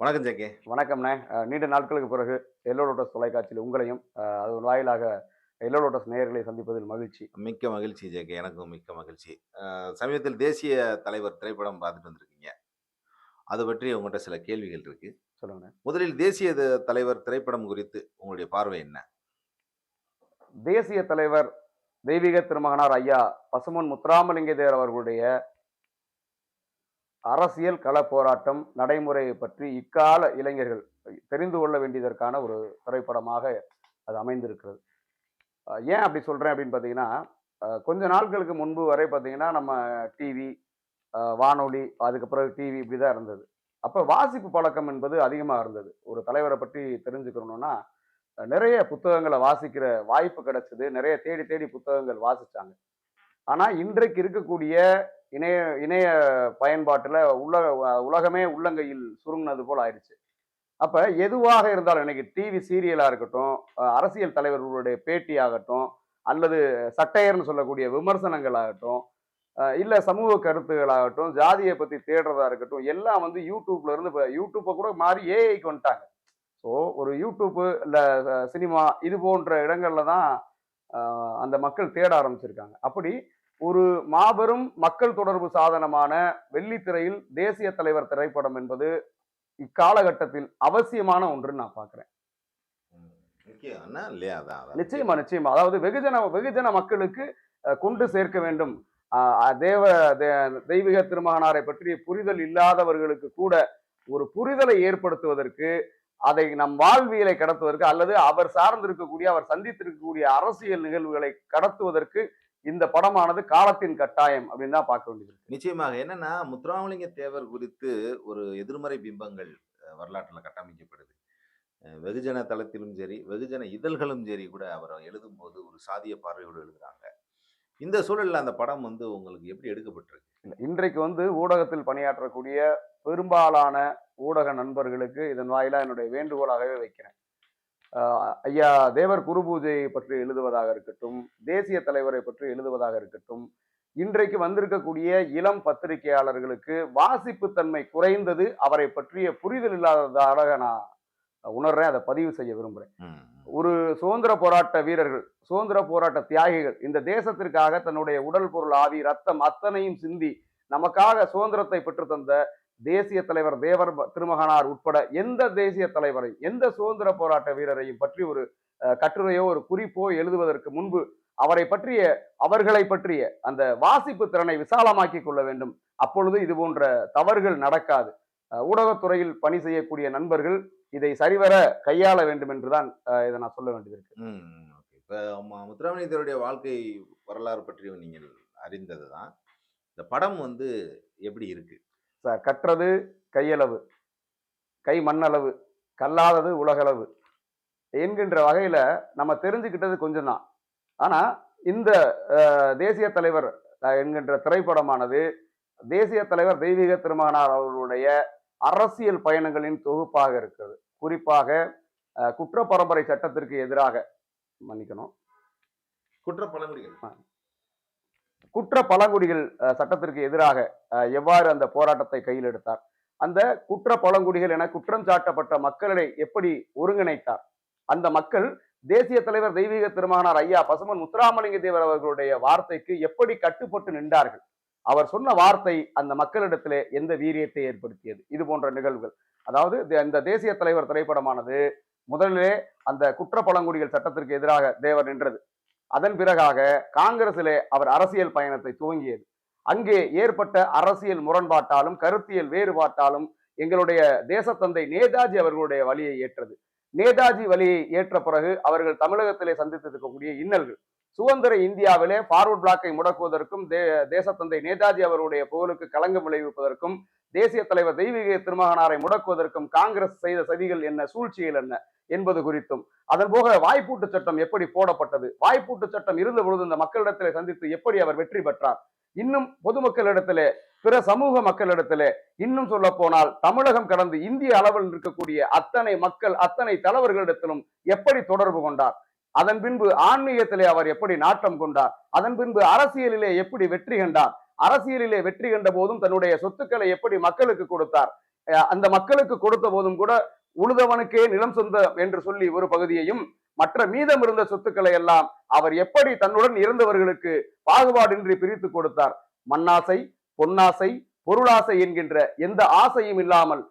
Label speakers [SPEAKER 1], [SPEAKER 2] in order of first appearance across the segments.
[SPEAKER 1] வணக்கம் ஜேகே.
[SPEAKER 2] வணக்கம்ண்ணே. நீண்ட நாட்களுக்கு பிறகு எல்லோ லோட்டஸ் தொலைக்காட்சியில் உங்களையும் அது வாயிலாக எல்லோ லோட்டஸ் நேயர்களை சந்திப்பதில் மகிழ்ச்சி.
[SPEAKER 1] மிக்க மகிழ்ச்சி ஜேகே. எனக்கும் மிக்க மகிழ்ச்சி. சமீபத்தில் தேசிய தலைவர் திரைப்படம் பார்த்துட்டு வந்திருக்கீங்க. அதை பற்றி உங்கள்கிட்ட சில கேள்விகள் இருக்கு.
[SPEAKER 2] சொல்லுங்கண்ணே.
[SPEAKER 1] முதலில் தேசிய தலைவர் திரைப்படம் குறித்து உங்களுடைய பார்வை என்ன?
[SPEAKER 2] தேசிய தலைவர் தெய்வீக திருமகனார் ஐயா பசுமன் முத்துராமலிங்க தேவர் அவர்களுடைய அரசியல் கள போராட்டம் நடைமுறையை பற்றி இக்கால இளைஞர்கள் தெரிந்து கொள்ள வேண்டியதற்கான ஒரு திரைப்படமாக அது அமைந்திருக்கிறது. ஏன் அப்படி சொல்கிறேன் அப்படின்னு பார்த்தீங்கன்னா கொஞ்ச நாட்களுக்கு முன்பு வரை பார்த்தீங்கன்னா நம்ம டிவி வானொலி அதுக்கு பிறகு டிவி இப்படி தான் இருந்தது. அப்போ வாசிப்பு பழக்கம் என்பது அதிகமாக இருந்தது. ஒரு தலைவரை பற்றி தெரிஞ்சுக்கணும்னா நிறைய புத்தகங்களை வாசிக்கிற வாய்ப்பு கிடைச்சது. நிறைய தேடி தேடி புத்தகங்கள் வாசிச்சாங்க. ஆனால் இன்றைக்கு இருக்கக்கூடிய இணைய இணைய பயன்பாட்டில் உலக உலகமே உள்ளங்கையில் சுருங்கினது போல் ஆயிடுச்சு. அப்போ எதுவாக இருந்தாலும் இன்னைக்கு டிவி சீரியலாக இருக்கட்டும் அரசியல் தலைவர்களுடைய பேட்டி ஆகட்டும் அல்லது சட்டையர்னு சொல்லக்கூடிய விமர்சனங்கள் ஆகட்டும் இல்லை சமூக கருத்துகளாகட்டும் ஜாதியை பற்றி தேடுறதா இருக்கட்டும் எல்லாம் வந்து யூடியூப்ல இருந்து இப்போ யூடியூப்பை கூட மாறி ஏஐக்கு வந்துட்டாங்க. ஸோ ஒரு யூடியூப்பு இல்லை சினிமா இது போன்ற இடங்கள்ல தான் அந்த மக்கள் தேட ஆரம்பிச்சிருக்காங்க. அப்படி ஒரு மாபெரும் மக்கள் தொடர்பு சாதனமான வெள்ளித்திரையில் தேசிய தலைவர் திரைப்படம் என்பது இக்காலகட்டத்தில் அவசியமான ஒன்றுன்னு நான் பார்க்குறேன். நிச்சயமா நிச்சயமா அதாவது வெகுஜன வெகுஜன மக்களுக்கு கொண்டு சேர்க்க வேண்டும். தேவ தெய்வீக திருமகனாரை பற்றிய புரிதல் இல்லாதவர்களுக்கு கூட ஒரு புரிதலை ஏற்படுத்துவதற்கு அதை நம் வாழ்வியலை கடத்துவதற்கு அல்லது அவர் சார்ந்திருக்கக்கூடிய அவர் சந்தித்திருக்கக்கூடிய அரசியல் நிகழ்வுகளை கடத்துவதற்கு இந்த படமானது காலத்தின் கட்டாயம் அப்படின்னு தான் பார்க்க வேண்டியது.
[SPEAKER 1] நிச்சயமாக. என்னன்னா முத்துராமலிங்க தேவர் குறித்து ஒரு எதிர்மறை பிம்பங்கள் வரலாற்றுல கட்டமைக்கப்படுது. வெகுஜன தளத்திலும் சரி வெகுஜன இதழ்களும் சரி கூட அவர் எழுதும்போது ஒரு சாதிய பார்வையோடு எழுதுறாங்க. இந்த சூழல்ல அந்த படம் வந்து உங்களுக்கு எப்படி எடுக்கப்பட்டிருக்கு?
[SPEAKER 2] இல்ல, இன்றைக்கு வந்து ஊடகத்தில் பணியாற்றக்கூடிய பெரும்பாலான ஊடக நண்பர்களுக்கு இதன் வாயிலா என்னுடைய வேண்டுகோளாகவே வைக்கிறேன். ஐயா தேவர் குரு பூஜையை பற்றி எழுதுவதாக இருக்கட்டும் தேசிய தலைவரை பற்றி எழுதுவதாக இருக்கட்டும் இன்றைக்கு வந்திருக்கக்கூடிய இளம் பத்திரிகையாளர்களுக்கு வாசிப்புத்தன்மை குறைந்தது அவரை பற்றிய புரிதல் இல்லாததாக நான் உணர்றேன் அதை பதிவு செய்ய விரும்புகிறேன் ஒரு சுதந்திர போராட்ட வீரர்கள் சுதந்திர போராட்ட தியாகிகள் இந்த தேசத்திற்காக தன்னுடைய உடல் பொருள் ஆவி ரத்தம் அத்தனையும் சிந்தி நமக்காக சுதந்திரத்தை பெற்று தந்த தேசிய தலைவர் தேவர் திருமகனார் உட்பட எந்த தேசிய தலைவரை எந்த சுதந்திர போராட்ட வீரரையும் பற்றி ஒரு கட்டுரையோ ஒரு குறிப்போ எழுதுவதற்கு முன்பு அவரை பற்றிய அவர்களை பற்றிய அந்த வாசிப்பு திறனை விசாலமாக்கி கொள்ள வேண்டும். அப்பொழுது இது போன்ற தவறுகள் நடக்காது. ஊடகத்துறையில் பணி செய்யக்கூடிய நண்பர்கள் இதை சரிவர கையாள வேண்டும் என்றுதான் இதை நான் சொல்ல வேண்டியது இருக்கு
[SPEAKER 1] ஓகே. இப்போ வாழ்க்கை வரலாறு பற்றி நீங்கள் அறிந்தது தான் இந்த படம் வந்து எப்படி இருக்கு?
[SPEAKER 2] ச- கற்றது கையளவு. கை மண்ணளவு. கல்லாதது உலகளவு. என்கின்ற வகையில நம்ம தெரிஞ்சுக்கிட்டது கொஞ்சம் தான் ஆனா இந்த தேசிய தலைவர் என்கின்ற திரைப்படமானது தேசிய தலைவர் தெய்வீக திருமகனார் அவர்களுடைய அரசியல் பயணங்களின் தொகுப்பாக இருக்கிறது. குறிப்பாக குற்ற பரம்பரை சட்டத்திற்கு எதிராக. மன்னிக்கணும்.
[SPEAKER 1] குற்ற பழங்குடிகள்
[SPEAKER 2] குற்ற பழங்குடிகள் சட்டத்திற்கு எதிராக எவ்வாறு அந்த போராட்டத்தை கையில் எடுத்தார்? அந்த குற்ற பழங்குடிகள் என குற்றம் சாட்டப்பட்ட மக்களை எப்படி ஒருங்கிணைத்தார்? அந்த மக்கள் தேசிய தலைவர் தெய்வீக திருமகனார் ஐயா பசுமன் முத்துராமலிங்க தேவர் அவர்களுடைய வார்த்தைக்கு எப்படி கட்டுப்பட்டு நின்றார்கள்? அவர் சொன்ன வார்த்தை அந்த மக்களிடத்திலே எந்த வீரியத்தை ஏற்படுத்தியது? இது போன்ற நிகழ்வுகள். அதாவது தே- இந்த தேசிய தலைவர் திரைப்படமானது முதலிலே அந்த குற்ற பழங்குடிகள் சட்டத்திற்கு எதிராக தேவர் நின்றது. அதன் பிறகாக காங்கிரசிலே அவர் அரசியல் பயணத்தை துவங்கியது. அங்கே ஏற்பட்ட அரசியல் முரண்பாட்டாலும் கருத்தியல் வேறுபாட்டாலும் எங்களுடைய தேசத்தந்தை நேதாஜி அவர்களுடைய வழியை ஏற்றது. நேதாஜி வழியை ஏற்ற பிறகு அவர்கள் தமிழகத்திலே சந்தித்திருக்கக்கூடிய இன்னல்கள். சுதந்திர இந்தியாவிலே ஃபார்வர்ட் பிளாக்கை முடக்குவதற்கும் தே தேசத்தந்தை நேதாஜி அவருடைய புகழுக்கு களங்கம் விளைவிப்பதற்கும் தேசிய தலைவர் தெய்வீக திருமகனாரை முடக்குவதற்கும் காங்கிரஸ் செய்த சதிகள் என்ன சூழ்ச்சிகள் என்ன என்பது குறித்தும் அதன் போக வாய்ப்பூட்டு சட்டம் எப்படி போடப்பட்டது வாய்ப்பூட்டு சட்டம் இருந்த பொழுது இந்த மக்களிடத்திலே சந்தித்து எப்படி அவர் வெற்றி பெற்றார் இன்னும் பொதுமக்களிடத்திலே பிற சமூக மக்களிடத்திலே இன்னும் சொல்ல போனால் தமிழகம் கடந்து இந்திய அளவில் இருக்கக்கூடிய அத்தனை மக்கள் அத்தனை தலைவர்களிடத்திலும் எப்படி தொடர்பு கொண்டார் அதன் பின்பு ஆன்மீகத்திலே அவர் எப்படி நாட்டம் கொண்டார் அதன் பின்பு அரசியலிலே எப்படி வெற்றி கண்டார் அரசியலிலே வெற்றி கண்ட போதும் தன்னுடைய சொத்துக்களை எப்படி மக்களுக்கு கொடுத்தார். அந்த மக்களுக்கு கொடுத்த போதும் கூட உழுதவனுக்கே நிலம் சொந்த என்று சொல்லி ஒரு பகுதியையும் மற்ற மீதம் இருந்த சொத்துக்களை எல்லாம் அவர் எப்படி தன்னுடன் இருந்தவர்களுக்கு பாகுபாடின்றி பிரித்து கொடுத்தார். மண்ணாசை பொன்னாசை பொருளாசை என்கின்ற எந்த ஆசையும் இல்லாமல்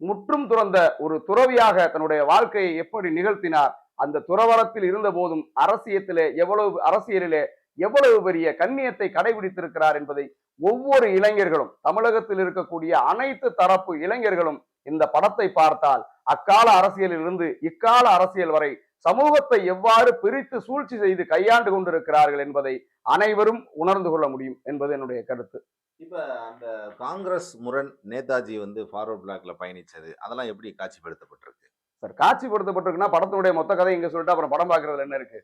[SPEAKER 2] முற்றும் துறந்த ஒரு துறவியாக தன்னுடைய வாழ்க்கையை எப்படி நிகழ்த்தினார். அந்த துறவரத்தில் இருந்த போதும் அரசியத்திலே எவ்வளவு அரசியலிலே எவ்வளவு பெரிய கண்ணியத்தை கடைபிடித்திருக்கிறார் என்பதை ஒவ்வொரு இளைஞர்களும் தமிழகத்தில் இருக்கக்கூடிய அனைத்து தரப்பு இளைஞர்களும் இந்த படத்தை பார்த்தால் அக்கால அரசியலில் இருந்து இக்கால அரசியல் வரை சமூகத்தை எவ்வாறு பிரித்து சூழ்ச்சி செய்து கையாண்டு கொண்டிருக்கிறார்கள் என்பதை அனைவரும் உணர்ந்து கொள்ள முடியும் என்பது என்னுடைய கருத்து.
[SPEAKER 1] இப்ப அந்த காங்கிரஸ் முரண் நேதாஜி வந்து ஃபார்வர்ட் பிளாக்ல பயணிச்சது அதெல்லாம் எப்படி காட்சிப்படுத்தப்பட்டிருக்கு?
[SPEAKER 2] சார் காட்சிப்படுத்தப்பட்டிருக்குன்னா படத்தினுடைய மொத்த கதை இங்க சொல்லிட்டு அப்புறம் படம் பார்க்கறதுல என்ன இருக்கு?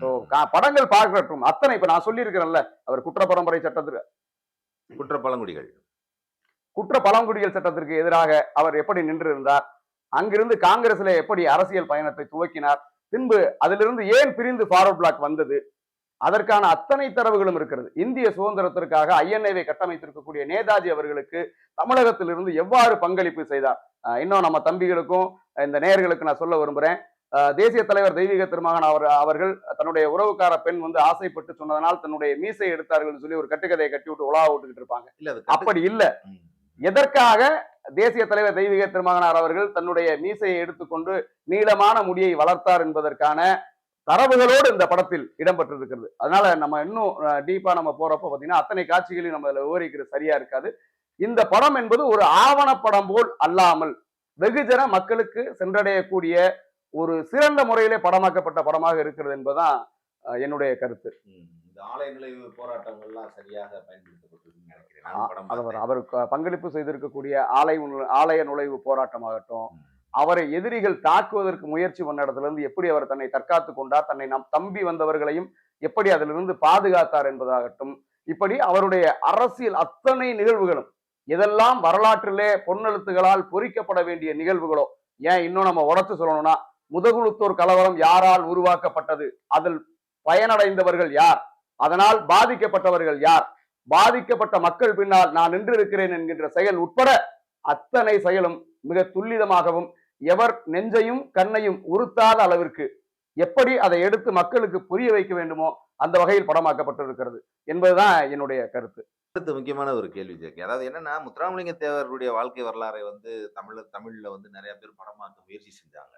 [SPEAKER 2] சோ படங்கள் பார்க்கட்டும். அத்தனை இப்ப நான் சொல்லியிருக்கிறேன்ல அவர் குற்ற பரம்பரை சட்டத்திற்கு
[SPEAKER 1] குற்ற பழங்குடிகள்.
[SPEAKER 2] குற்ற பழங்குடிகள் சட்டத்திற்கு எதிராக அவர் எப்படி நின்று இருந்தார் அங்கிருந்து காங்கிரஸ்ல எப்படி அரசியல் பயணத்தை துவக்கினார்? பின்பு அதிலிருந்து ஏன் பிரிந்து ஃபார்வர்ட் பிளாக் வந்தது? அதற்கான அத்தனை தரவுகளும் இருக்கிறது. இந்திய சுதந்திரத்திற்காக ஐஎன்ஏவை கட்டமைத்திருக்கக்கூடிய நேதாஜி அவர்களுக்கு தமிழகத்திலிருந்து எவ்வாறு பங்களிப்பு செய்தார்? இன்னும் நம்ம தம்பிகளுக்கும் இந்த நேயர்களுக்கு நான் சொல்ல விரும்புறேன். அஹ் தேசிய தலைவர் தெய்வீக திருமகன் அவர் அவர்கள் தன்னுடைய உறவுக்கார பெண் வந்து ஆசைப்பட்டு சொன்னதனால் தன்னுடைய மீசை எடுத்தார்கள் சொல்லி ஒரு கட்டுக்கதையை கட்டி விட்டு உலா விட்டுக்கிட்டு இருப்பாங்க. அப்படி இல்ல. எதற்காக தேசிய தலைவர் தெய்வீக திருமகனார் அவர்கள் தன்னுடைய மீசையை எடுத்துக்கொண்டு நீளமான முடியை வளர்த்தார் என்பதற்கான தரவுகளோடு இந்த படத்தில் இடம்பெற்றிருக்கிறது அதனால நம்ம இன்னும் டீப்பா நம்ம போறப்ப பாத்தீங்கன்னா அத்தனை காட்சிகளையும் நம்ம இதுல விவரிக்கிறது சரியா இருக்காது இந்த படம் என்பது ஒரு ஆவணப்படம் போல் அல்லாமல் வெகுஜன மக்களுக்கு சென்றடையக்கூடிய ஒரு சிறந்த முறையிலே படமாக்கப்பட்ட படமாக இருக்கிறது என்பதுதான் என்னுடைய கருத்து.
[SPEAKER 1] இந்த ஆலை நிலைவு போராட்டங்கள்லாம் சரியாக பயன்படுத்தப்பட்டிருக்குன்னு நினைக்கிறேன்
[SPEAKER 2] அவர் பங்களிப்பு செய்திருக்கக்கூடிய ஆலை உண- ஆலய நுழைவு போராட்டமாகட்டும். அவரை எதிரிகள் தாக்குவதற்கு முயற்சி பண்ண இடத்துல இருந்து எப்படி அவர் தன்னை தற்காத்து கொண்டார் தன்னை நம் தம்பி வந்தவர்களையும் எப்படி அதிலிருந்து பாதுகாத்தார் என்பதாகட்டும் இப்படி அவருடைய அரசியல் அத்தனை நிகழ்வுகளும் எதெல்லாம் வரலாற்றிலே பொன்னெழுத்துகளால் பொறிக்கப்பட வேண்டிய நிகழ்வுகளோ ஏன் இன்னும் நம்ம உடச்சு சொல்லணும்னா முதுகுளுத்தூர் கலவரம் யாரால் உருவாக்கப்பட்டது அதில் பயனடைந்தவர்கள் யார் அதனால் பாதிக்கப்பட்டவர்கள் யார் பாதிக்கப்பட்ட மக்கள் பின்னால் நான் நின்றிருக்கிறேன் என்கின்ற செயல் உட்பட அத்தனை செயலும் மிக துல்லிதமாகவும் எவர் நெஞ்சையும் கண்ணையும் உறுத்தாத அளவிற்கு எப்படி அதை எடுத்து மக்களுக்கு புரிய வைக்க வேண்டுமோ அந்த வகையில் படமாக்கப்பட்டிருக்கிறது என்பதுதான் என்னுடைய கருத்து.
[SPEAKER 1] அடுத்து முக்கியமான ஒரு கேள்வி ஜெகி அதாவது என்னன்னா முத்துராமலிங்க தேவருடைய வாழ்க்கை வரலாறை வந்து தமிழ தமிழ்ல வந்து நிறைய பேர் படமாக்க முயற்சி செஞ்சாங்க.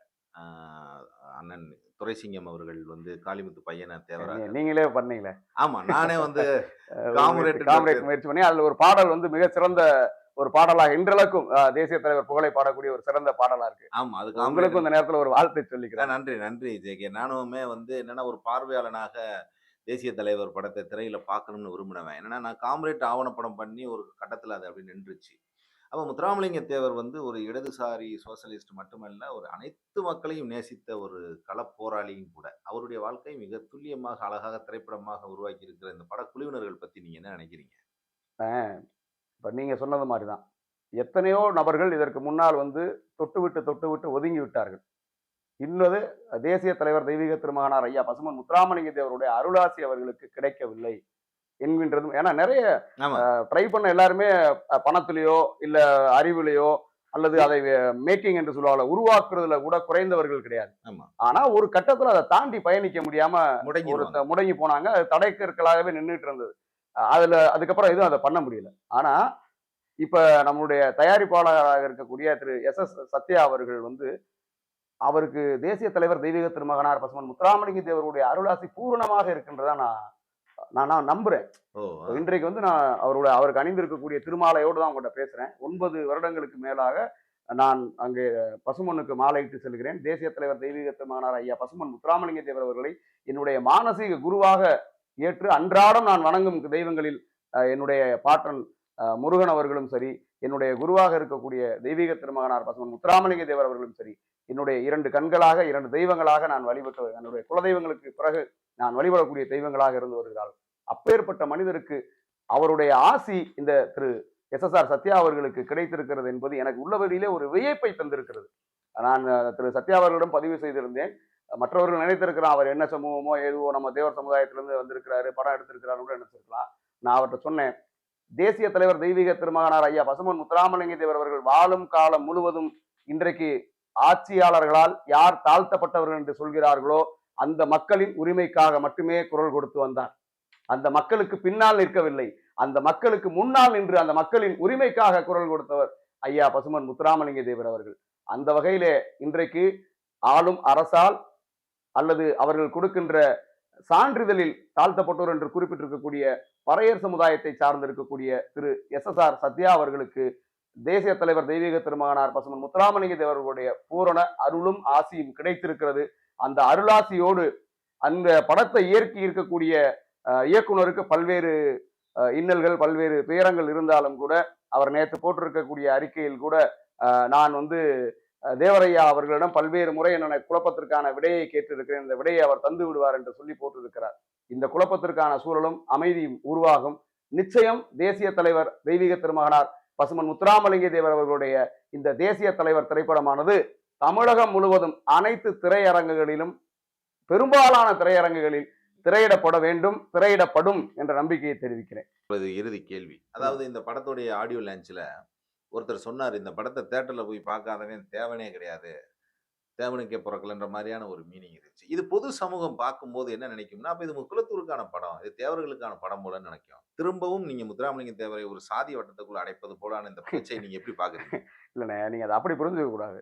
[SPEAKER 1] அண்ணன் துரைசிங்கம் அவர்கள் வந்து காளிமுத்து பையனை தேவராக
[SPEAKER 2] நீங்களே பண்ணீங்களே.
[SPEAKER 1] ஆமா நானே வந்து காம்ரேட்
[SPEAKER 2] காம்ரேட் முயற்சி பண்ணி அதுல ஒரு பாடல் வந்து மிக சிறந்த ஒரு பாடலாக இன்றளவுக்கும் தேசிய தலைவர் புகழை பாடக்கூடிய ஒரு சிறந்த பாடலா இருக்கு.
[SPEAKER 1] ஆமா அது
[SPEAKER 2] உங்களுக்கும்
[SPEAKER 1] காம்ரேட்
[SPEAKER 2] இந்த நேரத்துல ஒரு வாழ்த்தை சொல்லிக்கிறேன்.
[SPEAKER 1] நன்றி நன்றி ஜெகே நானுமே வந்து என்னன்னா ஒரு பார்வையாளனாக தேசிய தலைவர் படத்தை திரையில பார்க்கணும்னு விரும்பினவன். என்னன்னா நான் காம்ரேட் ஆவணப்படம் பண்ணி ஒரு கட்டத்துல அது அப்படி நின்றுச்சு. அப்போ முத்துராமலிங்க தேவர் வந்து ஒரு இடதுசாரி சோசலிஸ்ட் மட்டுமல்ல ஒரு அனைத்து மக்களையும் நேசித்த ஒரு கள போராளியும் கூட. அவருடைய வாழ்க்கை மிக துல்லியமாக அழகாக திரைப்படமாக உருவாக்கி இருக்கிற இந்த படக்குழுவினர்கள் பத்தி நீங்க என்ன நினைக்கிறீங்க?
[SPEAKER 2] இப்ப நீங்க சொன்னது மாதிரிதான். எத்தனையோ நபர்கள் இதற்கு முன்னால் வந்து தொட்டு விட்டு தொட்டு விட்டு ஒதுங்கி விட்டார்கள். இன்னது தேசிய தலைவர் தெய்வீக திருமகனார் ஐயா பசுமன் முத்துராமலிங்க தேவருடைய அருளாசி அவர்களுக்கு கிடைக்கவில்லை என்கின்றதும் ஏன்னா நிறைய ட்ரை பண்ண எல்லாருமே பணத்திலேயோ இல்ல அறிவிலையோ அல்லது அதை மேக்கிங் என்று சொல்லுவாங்க உருவாக்குறதுல கூட குறைந்தவர்கள் கிடையாது. ஆனா ஒரு கட்டத்துல அதை தாண்டி பயணிக்க முடியாம ஒரு முடங்கி போனாங்க. அது தடைக்கற்களாகவே நின்றுட்டு இருந்தது. அதுல அதுக்கப்புறம் எதுவும் அதை பண்ண முடியல. ஆனா இப்ப நம்மளுடைய தயாரிப்பாளராக இருக்கக்கூடிய திரு எஸ் எஸ் சத்யா அவர்கள் வந்து அவருக்கு தேசிய தலைவர் தெய்வீக திருமகனார் பசுமன் முத்துராமலிங்க தேவருடைய அருளாசி பூரணமாக இருக்கின்றதா நான் நான் நான் நம்புறேன். இன்றைக்கு வந்து நான் அவரோட அவருக்கு அணிந்திருக்கக்கூடிய திருமாலையோடு தான் உங்கள்கிட்ட பேசுறேன். ஒன்பது வருடங்களுக்கு மேலாக நான் அங்கே பசுமனுக்கு மாலையிட்டு செல்கிறேன். தேசிய தலைவர் தெய்வீக திருமகனார் ஐயா பசுமன் முத்துராமலிங்க தேவர் அவர்களை என்னுடைய மானசீக குருவாக ஏற்று அன்றாடம் நான் வணங்கும் தெய்வங்களில் என்னுடைய பாட்டன் முருகன் அவர்களும் சரி என்னுடைய குருவாக இருக்கக்கூடிய தெய்வீக திருமகனார் பசுமன் முத்துராமலிங்க தேவர் அவர்களும் சரி என்னுடைய இரண்டு கண்களாக இரண்டு தெய்வங்களாக நான் வழிபட்டு என்னுடைய குலதெய்வங்களுக்கு பிறகு நான் வழிபடக்கூடிய தெய்வங்களாக இருந்து வருகிறார்கள் அப்பேற்பட்ட மனிதருக்கு அவருடைய ஆசி இந்த திரு எஸ் எஸ் ஆர் சத்யா அவர்களுக்கு கிடைத்திருக்கிறது என்பது எனக்கு உள்ளபடியிலே ஒரு வியப்பை தந்திருக்கிறது. நான் திரு சத்யா அவர்களிடம் பதிவு செய்திருந்தேன். மற்றவர்கள் நினைத்திருக்கிறான் அவர் என்ன சமூகமோ எதுவோ நம்ம தேவர் சமுதாயத்திலிருந்து வந்திருக்கிறாரு படம் எடுத்திருக்கிறாரு கூட நினைச்சிருக்கலாம். நான் அவர்கிட்ட சொன்னேன் தேசிய தலைவர் தெய்வீக திருமகனார் ஐயா பசுமன் முத்துராமலிங்க தேவர் அவர்கள் வாழும் காலம் முழுவதும் இன்றைக்கு ஆட்சியாளர்களால் யார் தாழ்த்தப்பட்டவர்கள் என்று சொல்கிறார்களோ அந்த மக்களின் உரிமைக்காக மட்டுமே குரல் கொடுத்து வந்தார். அந்த மக்களுக்கு பின்னால் நிற்கவில்லை. அந்த மக்களுக்கு முன்னால் நின்று அந்த மக்களின் உரிமைக்காக குரல் கொடுத்தவர் ஐயா பசுமன் முத்துராமலிங்க தேவர் அவர்கள். அந்த வகையிலே இன்றைக்கு ஆளும் அரசால் அல்லது அவர்கள் கொடுக்கின்ற சான்றிதழில் தாழ்த்தப்பட்டோர் என்று குறிப்பிட்டிருக்கக்கூடிய பறையர் சமுதாயத்தை சார்ந்திருக்கக்கூடிய திரு எஸ் எஸ் ஆர் சத்யா அவர்களுக்கு தேசிய தலைவர் தெய்வீக திருமகனார் பசுமன் முத்துராமலிங்க தேவர்களுடைய பூரண அருளும் ஆசியும் கிடைத்திருக்கிறது. அந்த அருளாசியோடு அந்த படத்தை இயக்கி இருக்கக்கூடிய இயக்குனருக்கு பல்வேறு இன்னல்கள் பல்வேறு துயரங்கள் இருந்தாலும் கூட அவர் நேற்று போட்டிருக்கக்கூடிய அறிக்கையில் கூட நான் வந்து தேவரையா அவர்களிடம் பல்வேறு முறை என்னென்ன குழப்பத்திற்கான விடையை கேட்டிருக்கிறேன். இந்த விடையை அவர் தந்து விடுவார் என்று சொல்லி போட்டிருக்கிறார். இந்த குழப்பத்திற்கான சூழலும் அமைதியும் உருவாகும். நிச்சயம் தேசிய தலைவர் தெய்வீக திருமகனார் பசுமன் முத்துராமலிங்க தேவர் அவர்களுடைய இந்த தேசிய தலைவர் திரைப்படமானது தமிழகம் முழுவதும் அனைத்து திரையரங்குகளிலும் பெரும்பாலான திரையரங்குகளில் திரையிடப்பட வேண்டும் திரையிடப்படும் என்ற நம்பிக்கையை தெரிவிக்கிறேன்.
[SPEAKER 1] இறுதி கேள்வி. அதாவது இந்த படத்துடைய ஆடியோ லான்ச்சில் ஒருத்தர் சொன்னார் இந்த படத்தை தேட்டரில் போய் பார்க்காதவன் தேவனே கிடையாது. தேவனுக்கே பிறக்கலன்ற மாதிரியான ஒரு மீனிங் இருந்துச்சு. இது பொது சமூகம் பார்க்கும்போது என்ன நினைக்கும்னா அப்போ இது முக்குலத்தூருக்கான படம். இது தேவர்களுக்கான படம் போலன்னு நினைக்கும். திரும்பவும் நீங்க முத்துராமலிங்க தேவரை ஒரு சாதி வட்டத்துக்குள்ள அடைப்பது போலான இந்த பேச்சை நீங்க எப்படி பார்க்குறீங்க?
[SPEAKER 2] இல்லைண்ணே நீங்க அதை அப்படி புரிஞ்சுக்க கூடாது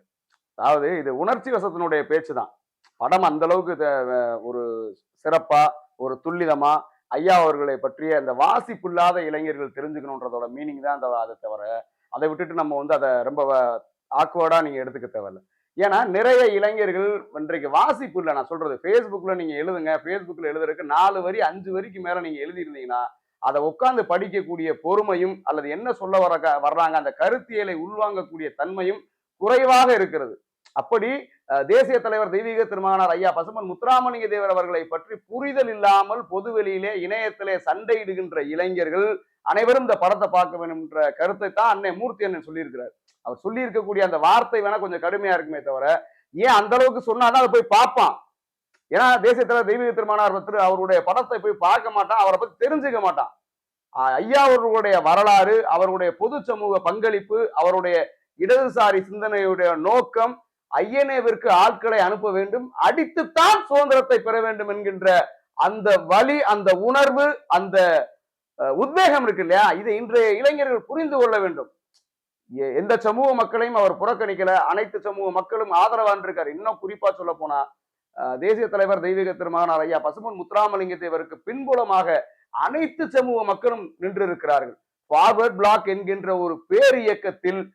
[SPEAKER 2] அதாவது இது உணர்ச்சி வசத்தினுடைய பேச்சு தான். படம் அந்த அளவுக்கு ஒரு சிறப்பாக ஒரு துல்லிதமா ஐயா அவர்களை பற்றிய அந்த வாசிப்பில்லாத இளைஞர்கள் தெரிஞ்சுக்கணுன்றதோட மீனிங் தான் அந்த அதை தவிர அதை விட்டுட்டு நம்ம வந்து அதை ரொம்ப ஆக்வர்டாக நீங்கள் எடுத்துக்க தேவையில்ல. ஏன்னா நிறைய இளைஞர்கள் இன்றைக்கு வாசிப்பு இல்லை. நான் சொல்றது ஃபேஸ்புக்கில் நீங்கள் எழுதுங்க. ஃபேஸ்புக்கில் எழுதுறதுக்கு நாலு வரி அஞ்சு வரிக்கு மேலே நீங்கள் எழுதியிருந்தீங்கன்னா அதை உட்காந்து படிக்கக்கூடிய பொறுமையும் அல்லது என்ன சொல்ல வர வர்றாங்க அந்த கருத்தியலை உள்வாங்கக்கூடிய தன்மையும் குறைவாக இருக்கிறது. அப்படி தேசிய தலைவர் தெய்வீக திருமகனார் ஐயா பசுமன் முத்துராமலிங்க தேவர் அவர்களை பற்றி புரிதல் இல்லாமல் பொதுவெளியிலே இணையத்திலே சண்டையிடுகின்ற இளைஞர்கள் அனைவரும் இந்த படத்தை பார்க்க வேண்டும் என்ற கருத்தை தான் அன்னை மூர்த்தி அண்ணன் சொல்லியிருக்கிறார். அவர் சொல்லி இருக்கக்கூடிய அந்த வார்த்தை வேணா கொஞ்சம் கடுமையா இருக்குமே தவிர ஏன் அந்த அளவுக்கு சொன்னாதான் அதை போய் பார்ப்பான்? ஏன்னா தேசியத்தில் தெய்வீக திருமணார் திரு அவருடைய படத்தை போய் பார்க்க மாட்டான் அவரை பத்தி தெரிஞ்சுக்க மாட்டான். ஐயா அவர்களுடைய வரலாறு அவருடைய பொது சமூக பங்களிப்பு அவருடைய இடதுசாரி சிந்தனையுடைய நோக்கம் ஐயனேவிற்கு ஆட்களை அனுப்ப வேண்டும் அடித்துத்தான் சுதந்திரத்தை பெற வேண்டும் என்கின்ற அந்த வழி அந்த உணர்வு அந்த உத்வேகம் இருக்கு இல்லையா? இதை இன்றைய இளைஞர்கள் புரிந்து கொள்ள வேண்டும். எ- எந்த சமூக மக்களையும் அவர் புறக்கணிக்கல. அனைத்து சமூக மக்களும் ஆதரவான் இன்னும் குறிப்பா சொல்ல போனா தேசிய தலைவர் தெய்வீக திருமகனார் ஐயா பசுமன் முத்துராமலிங்க தேவருக்கு பின்புலமாக அனைத்து சமூக மக்களும் நின்று இருக்கிறார்கள் ஃபார்வர்ட் பிளாக் என்கின்ற ஒரு பேர் இயக்கத்தில்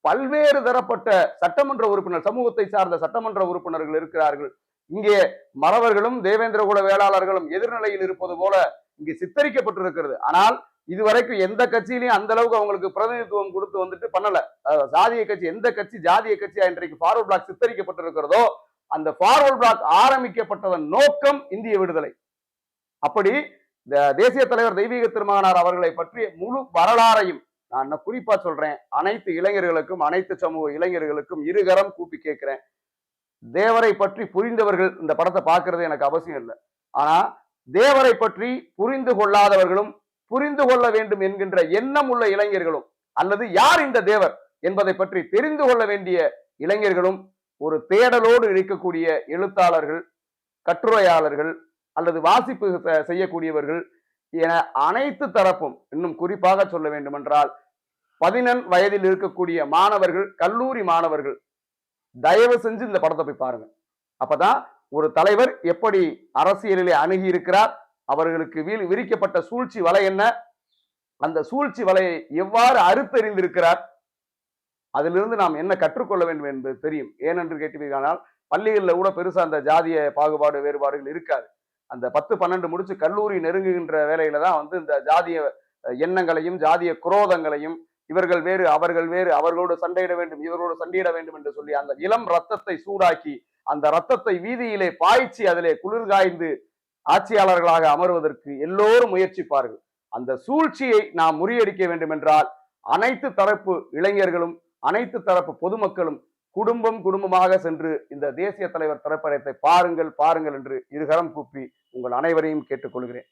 [SPEAKER 2] பல்வேறு தரப்பட்ட சட்டமன்ற உறுப்பினர் சமூகத்தை சார்ந்த சட்டமன்ற உறுப்பினர்கள் இருக்கிறார்கள். இங்கே மறவர்களும் தேவேந்திர குல வேளாளர்களும் எதிர்நிலையில் இருப்பது போல இங்கே சித்தரிக்கப்பட்டிருக்கிறது. ஆனால் இதுவரைக்கும் எந்த கட்சியிலையும் அந்த அளவுக்கு அவங்களுக்கு பிரதிநிதித்துவம் கொடுத்து வந்துட்டு பண்ணல. சாதிய கட்சி எந்த கட்சி ஜாதிய கட்சியா இன்றைக்கு ஃபார்வர்ட் பிளாக் சித்தரிக்கப்பட்டிருக்கிறதோ அந்த ஃபார்வர்ட் பிளாக் ஆரம்பிக்கப்பட்டதன் நோக்கம் இந்திய விடுதலை. அப்படி இந்த தேசிய தலைவர் தெய்வீக திருமகனார் அவர்களை பற்றிய முழு வரலாறையும் நான் இன்னும் குறிப்பா சொல்றேன். அனைத்து இளைஞர்களுக்கும் அனைத்து சமூக இளைஞர்களுக்கும் இருகரம் கூப்பி கேட்கிறேன். தேவரை பற்றி புரிந்தவர்கள் இந்த படத்தை பார்க்கறது எனக்கு அவசியம் இல்லை. ஆனா தேவரை பற்றி புரிந்து கொள்ளாதவர்களும் புரிந்து கொள்ள வேண்டும் என்கின்ற எண்ணம் உள்ள இளைஞர்களும் அல்லது யார் இந்த தேவர் என்பதை பற்றி தெரிந்து கொள்ள வேண்டிய இளைஞர்களும் ஒரு தேடலோடு இருக்கக்கூடிய எழுத்தாளர்கள் கட்டுரையாளர்கள் அல்லது வாசிப்பு செய்யக்கூடியவர்கள் என அனைத்து தரப்பும் இன்னும் குறிப்பாக சொல்ல வேண்டுமென்றால் பதினெண் வயதில் இருக்கக்கூடிய மாணவர்கள் கல்லூரி மாணவர்கள் தயவு செஞ்சு இந்த படத்தை போய் பாருங்க. அப்பதான் ஒரு தலைவர் எப்படி அரசியலிலே அணுகி இருக்கிறார் அவர்களுக்கு வீ விரிக்கப்பட்ட சூழ்ச்சி வலை என்ன அந்த சூழ்ச்சி வலையை எவ்வாறு அறுத்தறிந்திருக்கிறார் அதிலிருந்து நாம் என்ன கற்றுக்கொள்ள வேண்டும் என்பது தெரியும். ஏனென்று கேட்டீர்களானால் பள்ளிகளில் கூட பெருசா அந்த ஜாதிய பாகுபாடு வேறுபாடுகள் இருக்காது. அந்த பத்து பன்னெண்டு முடிச்சு கல்லூரி நெருங்குகின்ற வேலையில தான் வந்து இந்த ஜாதிய எண்ணங்களையும் ஜாதிய குரோதங்களையும் இவர்கள் வேறு அவர்கள் வேறு அவர்களோடு சண்டையிட வேண்டும் இவர்களோடு சண்டையிட வேண்டும் என்று சொல்லி அந்த இளம் ரத்தத்தை சூடாக்கி அந்த ரத்தத்தை வீதியிலே பாய்ச்சி அதிலே குளிர்காய்ந்து ஆட்சியாளர்களாக அமர்வதற்கு எல்லோரும் முயற்சிப்பார்கள். அந்த சூழ்ச்சியை நாம் முறியடிக்க வேண்டும் என்றால் அனைத்து தரப்பு இளைஞர்களும் அனைத்து தரப்பு பொதுமக்களும் குடும்பம் குடும்பமாக சென்று இந்த தேசிய தலைவர் திரைப்படத்தை பாருங்கள் பாருங்கள் என்று இருகரம் கூப்பி உங்கள் அனைவரையும் கேட்டுக்கொள்கிறேன்.